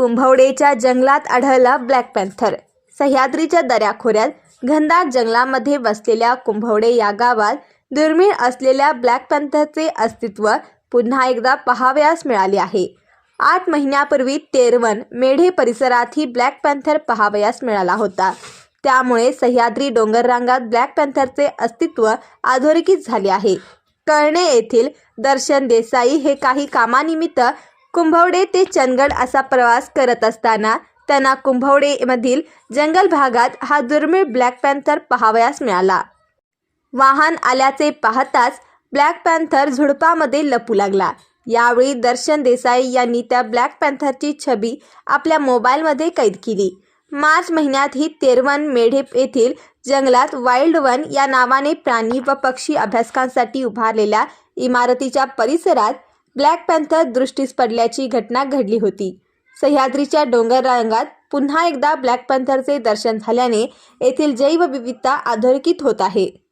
कुंभवडेच्या जंगलात आढळला black panther. सह्याद्रीच्या दऱ्याखोऱ्यात घनदाट जंगलामध्ये वसलेल्या कुंभवडे या गावात दुर्मिळ असलेल्या ब्लॅक पॅन्थरचे अस्तित्व पुन्हा एकदा पहावयास मिळाले आहे. आठ महिन्यापूर्वी तेरवन मेढे परिसरातही ब्लॅक पॅन्थर पहावयास मिळाला होता. त्यामुळे सह्याद्री डोंगररांगात ब्लॅक पॅन्थरचे अस्तित्व अधोरेखित झाले आहे. कळणे येथील दर्शन देसाई हे काही कामानिमित्त कुंभवडे ते चंदगड असा प्रवास करत असताना त्यांना कुंभवडेमधील जंगल भागात हा दुर्मिळ ब्लॅक पॅन्थर पाहावयास मिळाला. वाहन आल्याचे पाहताच ब्लॅक पॅन्थर झुडपामध्ये लपू लागला. यावेळी दर्शन देसाई यांनी त्या ब्लॅक पॅन्थरची छबी आपल्या मोबाईलमध्ये कैद केली. मार्च महिन्यात ही तेरवन मेढे येथील जंगलात वाईल्ड वन या नावाने प्राणी व पक्षी अभ्यासकांसाठी उभारलेल्या इमारतीच्या परिसरात ब्लॅक पॅन्थर दृष्टीस पडल्याची घटना घडली होती. सह्याद्रीच्या डोंगर रांगात पुन्हा एकदा ब्लॅक पॅन्थरचे दर्शन झाल्याने येथील जैवविविधता अधोरेखित होत आहे.